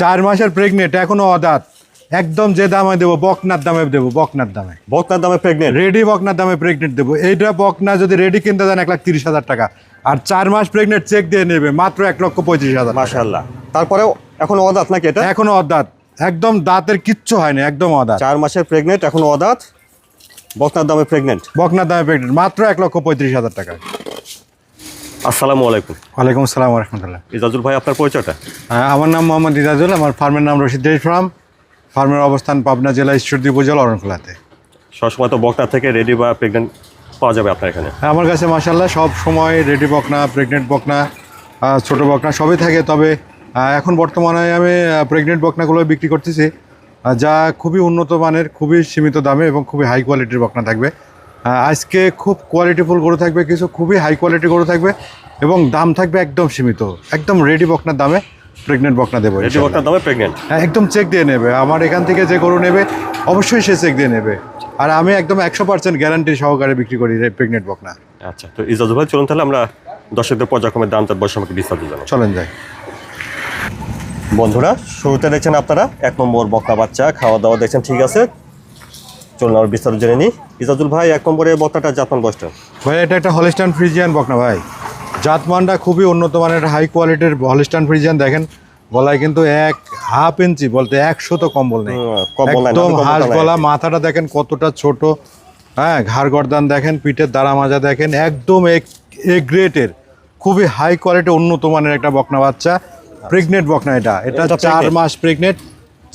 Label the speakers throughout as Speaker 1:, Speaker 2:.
Speaker 1: চার মাসের প্রেগনেন্ট এখনও অদাঁত। একদম যে দামে দেবো বকনার দামে দেবো বকনার দামে।
Speaker 2: বকনার দামে প্রেগনেন্ট
Speaker 1: রেডি বকনার দামে প্রেগনেন্ট দেবো। এইটা বকনা যদি রেডি কিনতে দেন এক লাখ তিরিশ হাজার টাকা। আর চার মাস প্রেগনেন্ট চেক দিয়ে নেবে মাত্র এক লক্ষ পঁয়ত্রিশ হাজার টাকা।
Speaker 2: মাশাআল্লাহ। তারপরেও এখন অদাঁত নাকি এটা?
Speaker 1: এখনও অদাঁত। একদম দাঁতের কিচ্ছু হয়নি একদম অদাঁত।
Speaker 2: চার মাসের প্রেগনেন্ট এখন অদাঁত? বকনার দামে প্রেগনেন্ট
Speaker 1: বকনার দামে প্রেগনেন্ট মাত্র এক লক্ষ পঁয়ত্রিশ হাজার টাকা।
Speaker 2: আসসালামু আলাইকুম।
Speaker 1: ওয়ালাইকুম আসসালাম রহমতুল্লাহ
Speaker 2: ইজাজুল ভাই আপনার পরিচয়টা?
Speaker 1: আমার নাম মোহাম্মদ ইজাজুল আমার ফার্মের নাম রশিদ ডেরি ফার্ম ফার্মের অবস্থান পাবনা জেলা ঈশ্বরদী উপজেলা অরণখোলাতে।
Speaker 2: সবসময় তো বকনা থেকে রেডি বা প্রেগনেন্ট পাওয়া যাবে আপনার এখানে?
Speaker 1: হ্যাঁ, আমার কাছে মাসাল্লাহ সব সময় রেডি বকনা প্রেগনেন্ট বকনা ছোট বকনা সবই থাকে। তবে এখন বর্তমানে আমি প্রেগনেন্ট বকনাগুলো বিক্রি করতেছি। যা খুবই উন্নত মানের খুবই সীমিত দামে এবং খুবই হাই কোয়ালিটির বকনা থাকবে। আজকে খুব কোয়ালিটিফুল গরু থাকবে কিছু খুবই হাই কোয়ালিটি গরু থাকবে এবং দাম থাকবে একদম সীমিত একদম রেডি বকনার দামে প্রেগনেন্ট বকনা দেবো
Speaker 2: রেডি। বকনার দামে প্রেগনেন্ট
Speaker 1: হ্যাঁ একদম চেক দিয়ে নেবে আমার এখান থেকে যে গরু নেবে অবশ্যই সে চেক দিয়ে নেবে। আর আমি একদম একশো পার্সেন্ট গ্যারান্টি সহকারে বিক্রি করি প্রেগনেন্ট বকনা।
Speaker 2: আচ্ছা তো ইজাজুল ভাই চলুন তাহলে আমরা দর্শকদের পর্যায়ক্রমের দাম তার বয়স আমাকে বিস্তারিত জানাব।
Speaker 1: চলেন যাই।
Speaker 2: বন্ধুরা শুরুতে দেখছেন আপনারা এক নম্বর বকনা বাচ্চা খাওয়া দাওয়া দেখছেন ঠিক আছে? চলুন বিস্তারিত জেনে নিই। ইজাজুল ভাই এক নম্বরে বকনাটা বয়সটা?
Speaker 1: ভাই এটা একটা হলিস্টান ফ্রিজিয়ান বকনা ভাই। জাতমানটা খুবই উন্নত মানের হাই কোয়ালিটির হলিস্টান ফ্রিজিয়ান দেখেন। গলায় কিন্তু এক হাফ ইঞ্চি বলতে একশো তো কম্বল নেই একদম হাঁস গলা মাথাটা দেখেন কতটা ছোট। হ্যাঁ ঘাড় গর্দান দেখেন পিঠের দাঁড়া মাজা দেখেন একদম এ গ্রেটের খুবই হাই কোয়ালিটি উন্নত মানের একটা বকনা বাচ্চা। প্রেগনেন্ট বকনা এটা। এটা চার মাস প্রেগনেন্ট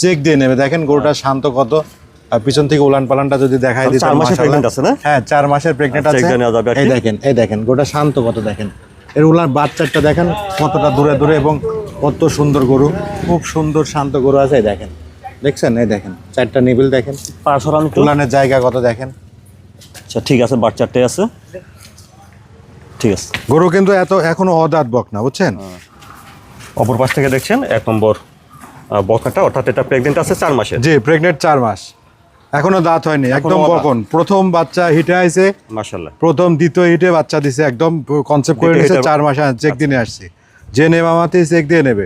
Speaker 1: চেক দিয়ে নেবে। দেখেন গরুটা শান্ত কত। পিছন থেকে উলান পালানটা যদি দেখাই দিত
Speaker 2: চার মাসের আছে না?
Speaker 1: হ্যাঁ চার মাসের আছে।
Speaker 2: যাবে আর
Speaker 1: এই দেখেন এই দেখেন গোটা শান্ত কত দেখেন। এর উলার বাচ্চাটা দেখেন কতটা দূরে দূরে এবং কত সুন্দর গরু খুব সুন্দর শান্ত গরু আছে এই দেখেন। দেখছেন? এই দেখেন চারটা নিবিল দেখেন। উলানের জায়গা কত দেখেন।
Speaker 2: আচ্ছা ঠিক আছে বাচ্চারটে আছে। ঠিক আছে।
Speaker 1: গরু কিন্তু এত এখনও অদাঁত বক না বুঝছেন?
Speaker 2: অপর পাশ থেকে দেখছেন এক নম্বর আহ, বকনাটা অর্থাৎ এটা প্রেগনেন্ট আছে চার মাসের।
Speaker 1: জি প্রেগনেন্ট চার মাস। এখনও দাঁত হয়নি একদম কখন প্রথম বাচ্চা হিটে আইছে প্রথম দ্বিতীয় হিটে বাচ্চা দিছে একদম কনসেপ্ট করে নিয়েছে চার মাস চেক দিনে আসছে। যে নেমামাতেই চেক দিয়ে নেবে।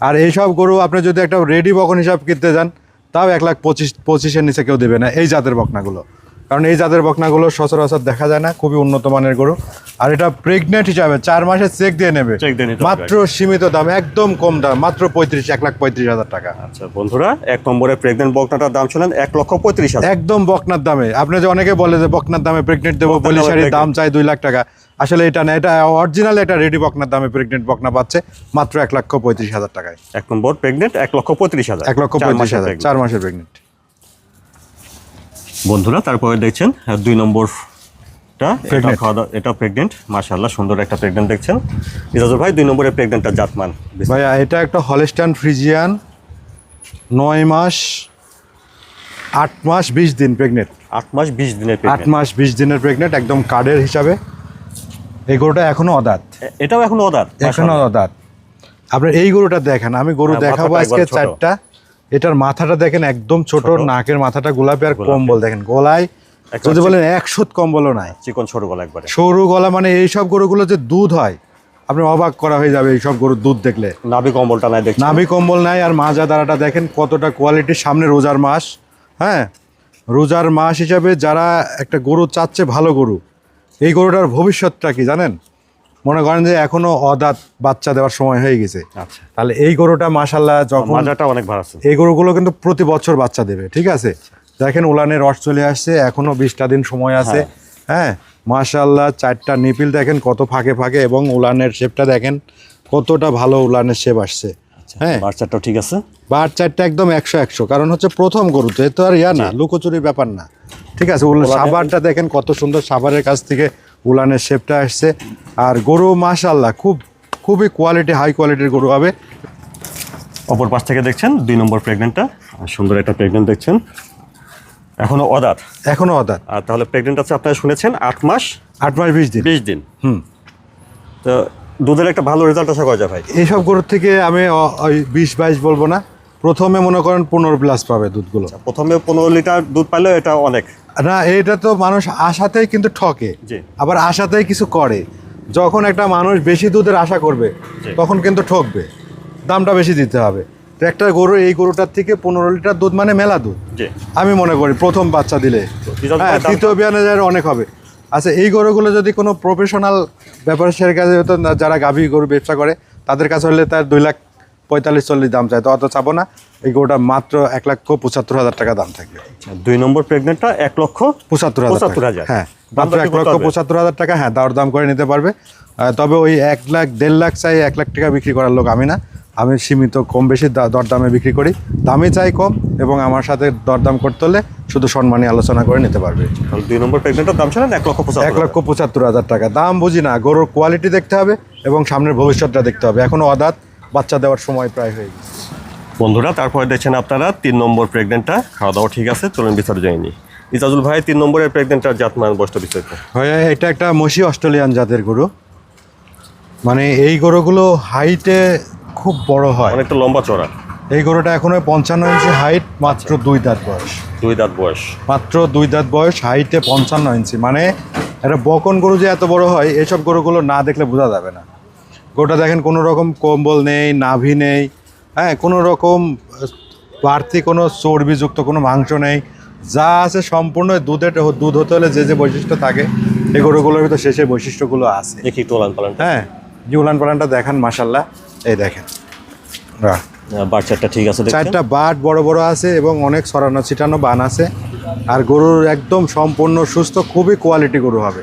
Speaker 1: আর এইসব গরু আপনি যদি একটা রেডি বকন হিসাব কিনতে যান তাও এক লাখ পঁচিশ পঁচিশের নিচে কেউ দেবে না এই জাতের বকনাগুলো। কারণ এই জাতের বকনাগুলো সচরাচর দেখা যায় না খুবই উন্নত মানের গরু। আর এটা প্রেগনেন্ট হিসাবে চার মাসের চেক দিয়ে নেবে। মাত্র সীমিত দাম একদম কম দাম মাত্র পঁয়ত্রিশ এক লাখ পঁয়ত্রিশ হাজার টাকা।
Speaker 2: আচ্ছা বন্ধুরা এক নম্বরে প্রেগনেন্ট বকনাটার দাম ছিলেন এক লক্ষ পঁয়ত্রিশ হাজার।
Speaker 1: একদম বকনার দামে। আপনি যে অনেকে বলে যে বকনার দামে প্রেগনেন্ট দেবো বলি
Speaker 2: দামে
Speaker 1: শাড়ির দাম চাই দুই লাখ টাকা। আসলে এটা না এটা অরিজিনাল এটা রেডি বকনার দামে প্রেগনেন্ট বকনা পাচ্ছে মাত্র এক লক্ষ পঁয়ত্রিশ হাজার টাকায়।
Speaker 2: এক নম্বর প্রেগনেন্ট এক লক্ষ পঁয়ত্রিশ হাজার।
Speaker 1: এক লক্ষ পঁয়ত্রিশ হাজার চার মাসের প্রেগনেন্ট
Speaker 2: বন্ধুরা তারপরে দেখছেন দুই নম্বরটা এটা খাওয়া দাওয়া এটা প্রেগনেন্ট মাশাল্লাহ সুন্দর একটা প্রেগনেন্ট দেখছেন। ভাই দুই নম্বরে প্রেগনেন্টটা জাতমান।
Speaker 1: ভাইয়া এটা একটা হলেস্টান ফ্রিজিয়ান নয় মাস আট মাস বিশ দিন প্রেগনেন্ট
Speaker 2: আট মাস বিশ দিনের
Speaker 1: আট মাস বিশ দিনের প্রেগনেন্ট একদম কার্ডের হিসাবে। এই গরুটা এখনও অদাঁত।
Speaker 2: এটাও এখন
Speaker 1: আপনার এই গরুটা দেখেন আমি গরু
Speaker 2: হ্যাঁ,
Speaker 1: দেখাবো আজকে চারটা। এটার মাথাটা দেখেন একদম ছোট। নাকের মাথাটা গোলাপি আর কম্বল দেখেন গলায় যদি বলেন এক সুত কম্বলও নাই।
Speaker 2: চিকন ছোট গলা একবারে।
Speaker 1: সরু গলা মানে এই সব গরুগুলো যে দুধ হয় আপনি অবাক করা হয়ে যাবে এই সব গরুর দুধ দেখলে।
Speaker 2: নাভি কম্বলটা নাই দেখছি।
Speaker 1: নাভি কম্বল নাই আর মাজা দাঁড়াটা দেখেন কতটা কোয়ালিটির সামনে রোজার মাস হ্যাঁ? রোজার মাস হিসাবে যারা একটা গরু চাচ্ছে ভালো গরু এই গরুটার ভবিষ্যৎটা কি জানেন? মনে করেন যে এখনও অদাঁত বাচ্চা দেওয়ার সময় হয়ে গেছে।
Speaker 2: আচ্ছা।
Speaker 1: তাহলে এই গরুটা মাসাল্লাহ যখন
Speaker 2: মাজাটা অনেক ভালো আছে।
Speaker 1: এই গরুগুলো কিন্তু প্রতি বছর বাচ্চা দেবে ঠিক আছে? দেখেন উলানের রস চলে আসছে এখনও বিশটা দিন সময় আছে। হ্যাঁ। মাশাল্লাহ চারটা নিপিল দেখেন কত ফাঁকে ফাঁকে এবং উলানের শেপটা দেখেন কতটা ভালো উলানের শেপ আসছে। হ্যাঁ।
Speaker 2: বাচ্চাটাও ঠিক আছে?
Speaker 1: বার চারটা একদম একশো একশো কারণ হচ্ছে প্রথম গরুতে এ তো আর ইয়া না লুকোচুরি ব্যাপার না ঠিক আছে? সাবারটা দেখেন কত সুন্দর সাবারের কাছ থেকে উলানের শেপটা আসছে। আর গরু মাশাল্লাহ খুব খুবই কোয়ালিটি হাই কোয়ালিটির গরু হবে
Speaker 2: অপর পাশ থেকে দেখছেন দুই নম্বর প্রেগনেন্টটা সুন্দর একটা প্রেগনেন্ট দেখছেন। এখনও অদার
Speaker 1: এখনও অদাত।
Speaker 2: আর তাহলে প্রেগনেন্ট আছে আপনারা শুনেছেন আট মাস?
Speaker 1: আট মাস বিশ দিন।
Speaker 2: বিশ দিন।
Speaker 1: হুম।
Speaker 2: তো দুধের একটা ভালো রেজাল্ট আশা করা যায় ভাই।
Speaker 1: এইসব গরুর থেকে আমি ওই বিশ বাইশ বলব না। প্রথমে মনে করেন পনেরো প্লাস পাবে দুধগুলো।
Speaker 2: প্রথমে পনেরো লিটার দুধ পাইলেও এটা অনেক।
Speaker 1: না এটা তো মানুষ আশাতেই কিন্তু ঠকে। আবার আশাতেই কিছু করে। যখন একটা মানুষ বেশি দুধের আশা করবে তখন কিন্তু ঠকবে। দামটা বেশি দিতে হবে। তো একটা গরু এই গরুটার থেকে পনেরো লিটার দুধ মানে মেলা দুধ। আমি মনে করি প্রথম বাচ্চা দিলে। হ্যাঁ তৃতীয় বিয়ানে অনেক হবে। আচ্ছা এই গরুগুলো যদি কোনো প্রফেশনাল ব্যাপারীর কাছে হতো যারা গাভী গরু ব্যবসা করে তাদের কাছে হলে তার দুই লাখ পঁয়তাল্লিশ চল্লিশ দাম চাই তো অত চাবো না। এই গরুটা মাত্র এক লক্ষ পঁচাত্তর হাজার টাকা দাম থাকবে।
Speaker 2: দুই নম্বর প্রেগনেন্টটা এক লক্ষ
Speaker 1: পঁচাত্তর হাজার। হ্যাঁ মাত্র এক লক্ষ পঁচাত্তর হাজার টাকা হ্যাঁ দর দাম করে নিতে পারবে। তবে ওই এক লাখ দেড় লাখ চাই এক লাখ টাকা বিক্রি করার লোক আমি না। আমি সীমিত কম বেশি দরদামে বিক্রি করি। দামে চাই কম এবং আমার সাথে দরদাম করতে হলে শুধু সম্মানী আলোচনা করে নিতে পারবে।
Speaker 2: দুই নম্বর প্রেগনেন্টের দাম ছিলেন এক লক্ষ
Speaker 1: এক লক্ষ পঁচাত্তর হাজার টাকা। দাম বুঝি না গরুর কোয়ালিটি দেখতে হবে এবং সামনের ভবিষ্যৎটা দেখতে হবে। এখনও অদাত বাচ্চা দেওয়ার সময় প্রায় হয়ে গেছে।
Speaker 2: বন্ধুরা তারপরে দেখছেন আপনারা তিন নম্বর প্রেগনেন্টটা খাওয়া দাওয়া ঠিক আছে চলুন বিস্তারিত জানি ইজাজুল ভাই তিন নম্বরের প্রেগনেন্টটার জাতমান বয়সটা বিস্তারিত
Speaker 1: হয়ে এটা একটা মসি অস্ট্রেলিয়ান জাতের গরু। মানে এই গরুগুলো হাইটে খুব বড় হয়।
Speaker 2: অনেকটা লম্বা চড়া।
Speaker 1: এই গরুটা এখনও পঞ্চান্ন ইঞ্চি হাইট মাত্র দুই দাঁত বয়স।
Speaker 2: দুই দাঁত বয়স।
Speaker 1: মাত্র দুই দাঁত বয়স হাইটে পঞ্চান্ন ইঞ্চি। মানে একটা বকন গরু যে এত বড় হয় এইসব গরুগুলো না দেখলে বোঝা যাবে না। গরুটা দেখেন কোনো রকম কম্বল নেই নাভি নেই হ্যাঁ কোনো রকম বাড়তি কোনো চর্বিযুক্ত কোনো মাংস নেই। যা আছে সম্পূর্ণ দুধের দুধ হতে হলে যে যে বৈশিষ্ট্য থাকে এই গরুগুলোর ভিতর শেষে বৈশিষ্ট্যগুলো আছে।
Speaker 2: দেখি একটু পালানটা।
Speaker 1: হ্যাঁ যে উলান পালানটা দেখান মাসাল্লাহ এই দেখেন
Speaker 2: ঠিক আছে
Speaker 1: চারটা বাট বড় বড় আছে এবং অনেক সরানো ছিটানো বান আছে। আর গরুর একদম সম্পূর্ণ সুস্থ খুবই কোয়ালিটি গরু হবে।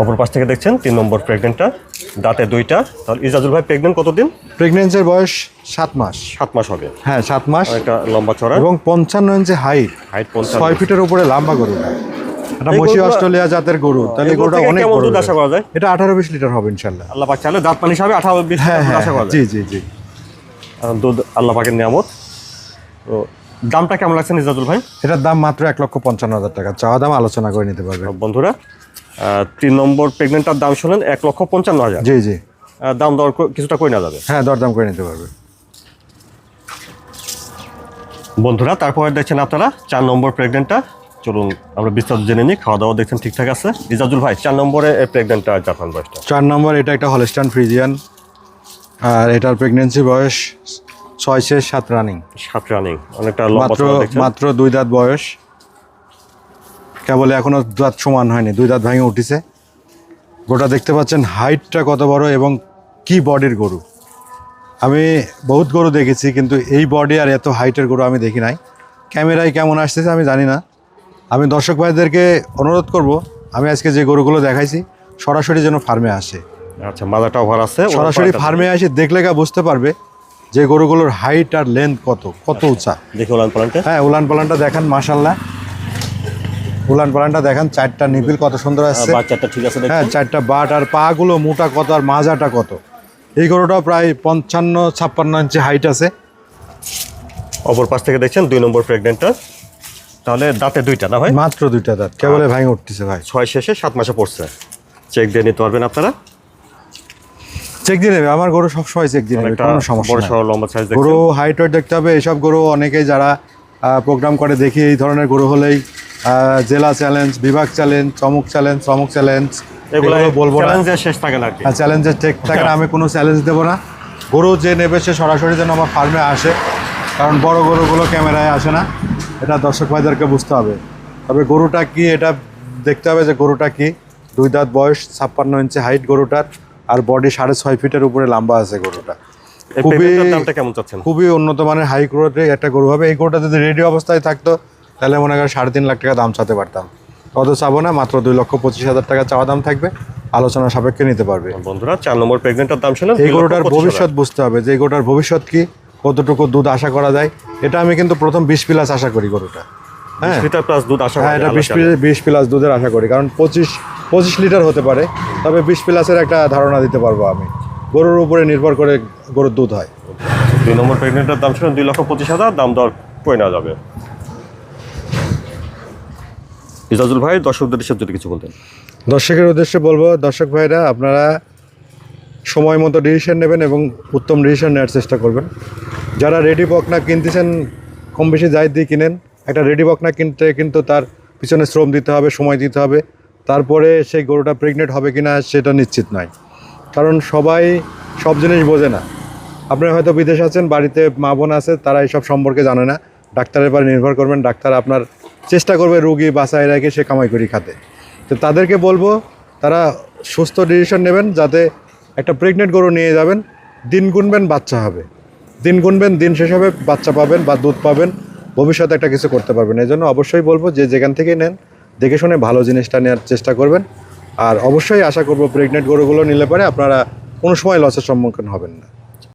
Speaker 2: অপর পাশ থেকে দেখছেন তিন নম্বর প্রেগনেন্টটা দাঁতে দুইটা। তাহলে ইজাজুল ভাই প্রেগনেন্ট কতদিন?
Speaker 1: প্রেগনেন্সির বয়স সাত মাস।
Speaker 2: সাত মাস হবে।
Speaker 1: হ্যাঁ সাত মাস।
Speaker 2: একটা লম্বা চড়া।
Speaker 1: এবং পঞ্চান্ন ইঞ্চি হাইট
Speaker 2: হাইট পঞ্চান্ন।
Speaker 1: ছয় ফিটের উপরে লম্বা এটা
Speaker 2: এই
Speaker 1: অস্ট্রেলিয়া জাতের গরু। তাহলে গরুটা অনেক বড়
Speaker 2: দুধ আশা করা যায়?
Speaker 1: এটা আঠারো বিশ লিটার হবে
Speaker 2: আল্লাহ পাক চাইলে দাঁত পানি হিসাবে আঠারো বিশ
Speaker 1: হ্যাঁ হ্যাঁ
Speaker 2: আশা করা যায়।
Speaker 1: জি জি
Speaker 2: কারণ দুধ আল্লাহ পাকের নিয়ামত। তো দামটা কেমন লাগছে ভাই?
Speaker 1: এটার দাম মাত্র এক লক্ষ পঞ্চান্ন হাজার টাকা। চাওয়া দাম আলোচনা করে নিতে পারবে।
Speaker 2: বন্ধুরা তিন নম্বর প্রেগনেন্টটার দাম শুনেন এক লক্ষ পঞ্চান্ন হাজার।
Speaker 1: জি জি।
Speaker 2: দাম দর কিছুটা কই না যাবে?
Speaker 1: হ্যাঁ দরদাম করে নিতে পারবে।
Speaker 2: বন্ধুরা তারপরে দেখছেন আপনারা চার নম্বর প্রেগনেন্টটা চলুন আমরা বিস্তারিত জেনে নিই খাওয়া দাওয়া দেখছেন ঠিকঠাক আছে? ইজাজুল ভাই চার নম্বরে প্রেগনেন্টটা জাপান বয়সটা।
Speaker 1: চার নম্বর এটা একটা হলস্টান ফ্রিজিয়ান আর এটার প্রেগনেন্সি বয়স ছয় শেষ সাত রানিং
Speaker 2: সাত রানিং অনেকটা
Speaker 1: মাত্র মাত্র দুই দাঁত বয়স। কেবল এখনও দাঁত সমান হয়নি দুই দাঁত ভেঙে উঠিছে। গোটা দেখতে পাচ্ছেন হাইটটা কত বড় এবং কি বডির গরু। আমি বহুত গরু দেখেছি কিন্তু এই বডি আর এত হাইটের গরু আমি দেখি নাই। ক্যামেরায় কেমন আসতেছে আমি জানি না। আমি দর্শক ভাইদেরকে অনুরোধ করব আমি আজকে যে গরুগুলো দেখাইছি সরাসরি যেন ফার্মে আসে।
Speaker 2: আচ্ছা মাদাটা ওভার আছে
Speaker 1: সরাসরি ফার্মে এসে দেখলে গা বুঝতে পারবে যে গরুগুলোর হাইট আর লেন্থ কত কত উঁচা।
Speaker 2: দেখি ওলান পালানটা।
Speaker 1: হ্যাঁ উলান পালানটা দেখান মাশাল্লাহ উলান পালানটা দেখেন চারটা নিপিল কত সুন্দর আসছে।
Speaker 2: বাচ্চাটা ঠিক আছে
Speaker 1: হ্যাঁ চারটা বাট আর পা গুলো মোটা কত আর মাজাটা কত। এই গরুটা প্রায় পঞ্চান্ন ছাপ্পান্ন ইঞ্চি হাইট আছে।
Speaker 2: অপর পাশ থেকে দেখছেন দুই নম্বর প্রেগনেন্টটা তাহলে দাঁতে দুইটা না ভাই?
Speaker 1: মাত্র দুইটা দাঁত কেবলে ভাঙে উঠতেছে ভাই।
Speaker 2: ছয় শেষে সাত মাসে পড়ছে। চেক দিয়ে নিতে পারবেন আপনারা।
Speaker 1: চেক দিয়ে নেবে আমার গরু সবসময় চেক দিয়ে নেবে কোনো সমস্যা গরু হাইট ওয়েট দেখতে হবে এইসব গরু অনেকেই যারা প্রোগ্রাম করে দেখি এই ধরনের গরু হলেই জেলা চ্যালেঞ্জ বিভাগ চ্যালেঞ্জ চমক চ্যালেঞ্জ চমক চ্যালেঞ্জ
Speaker 2: এগুলো
Speaker 1: বলব না।
Speaker 2: চ্যালেঞ্জের শেষ থাকে না আর
Speaker 1: চ্যালেঞ্জের চেক থাকে না আমি কোনো চ্যালেঞ্জ দেবো না। গরু যে নেবে সে সরাসরি যেন আমার ফার্মে আসে কারণ বড় গরুগুলো ক্যামেরায় আসে না। এটা দর্শক ভাইদেরকে বুঝতে হবে। তবে গরুটা কি এটা দেখতে হবে যে গরুটা কি। দুই দাঁত বয়স ছাপ্পান্ন ইঞ্চি হাইট গরুটার আর বডি সাড়ে ছয় ফিটের উপরে লম্বা আছে গরুটা। খুবই
Speaker 2: কেমন চাচ্ছেন?
Speaker 1: খুবই উন্নত মানের হাই গ্রোথে একটা গরু হবে। এই গরুটা যদি রেডি অবস্থায় থাকতো তাহলে মনে করেন সাড়ে তিন লাখ টাকা দাম চাতে পারতাম। অত চাবো না? মাত্র দুই লক্ষ পঁচিশ হাজার টাকা চাওয়া দাম থাকবে। আলোচনা সাপেক্ষে নিতে পারবে।
Speaker 2: বন্ধুরা চার নম্বর প্রেগনেন্টের দাম শুনলেন
Speaker 1: এই গরুটার ভবিষ্যৎ বুঝতে হবে যে গরুটার ভবিষ্যৎ কি কতটুকু দুধ আশা করা যায় এটা আমি কিন্তু প্রথম বিশ প্লাস আশা করি গরুটা। হ্যাঁ
Speaker 2: লিটার প্লাস দুধ আশা
Speaker 1: হ্যাঁ এটা বিশ বিশ প্লাস দুধের আশা করি কারণ পঁচিশ পঁচিশ লিটার হতে পারে তবে বিশ প্লাসের একটা ধারণা দিতে পারব আমি। গরুর উপরে নির্ভর করে গরুর দুধ হয়।
Speaker 2: দুই নম্বর প্রেগনেন্টের দাম শুনলেন দুই লক্ষ পঁচিশ হাজার দাম দর করে নেওয়া যাবে? ইজাজুল ভাই, দর্শকদের হিসেবে যদি কিছু বলতেন।
Speaker 1: দর্শকের উদ্দেশ্যে বলব, দর্শক ভাইরা, আপনারা সময় মতো ডিসিশন নেবেন এবং উত্তম ডিসিশন নেওয়ার চেষ্টা করবেন। যারা রেডি বকনা কিনতেছেন কম বেশি যাই দিয়ে কিনেন। একটা রেডি বকনা কিনতে কিন্তু তার পিছনে শ্রম দিতে হবে, সময় দিতে হবে। তারপরে সেই গরুটা প্রেগনেন্ট হবে কিনা, সেটা নিশ্চিত নয়। কারণ সবাই সব জিনিস বোঝে না। আপনারা হয়তো বিদেশ আছেন, বাড়িতে মা বোন আছে, তারা এইসব সম্পর্কে জানে না। ডাক্তারের পরে নির্ভর করবেন, ডাক্তার আপনার চেষ্টা করবে রুগী বাসায় রেখে সে কামাই করি খাতে। তো তাদেরকে বলব, তারা সুস্থ ডিসিশন নেবেন যাতে একটা প্রেগনেন্ট গরু নিয়ে যাবেন, দিন গুনবেন বাচ্চা হবে। দিন গুনবেন, দিন শেষ হবে, বাচ্চা পাবেন বা দুধ পাবেন, ভবিষ্যতে একটা কিছু করতে পারবেন। এই জন্য অবশ্যই বলব যে যেখান থেকেই নেন, দেখে শুনে ভালো জিনিসটা নেওয়ার চেষ্টা করবেন। আর অবশ্যই আশা করব প্রেগনেন্ট গরুগুলো নিলে পরে আপনারা কোনো সময় লসের সম্মুখীন হবেন না।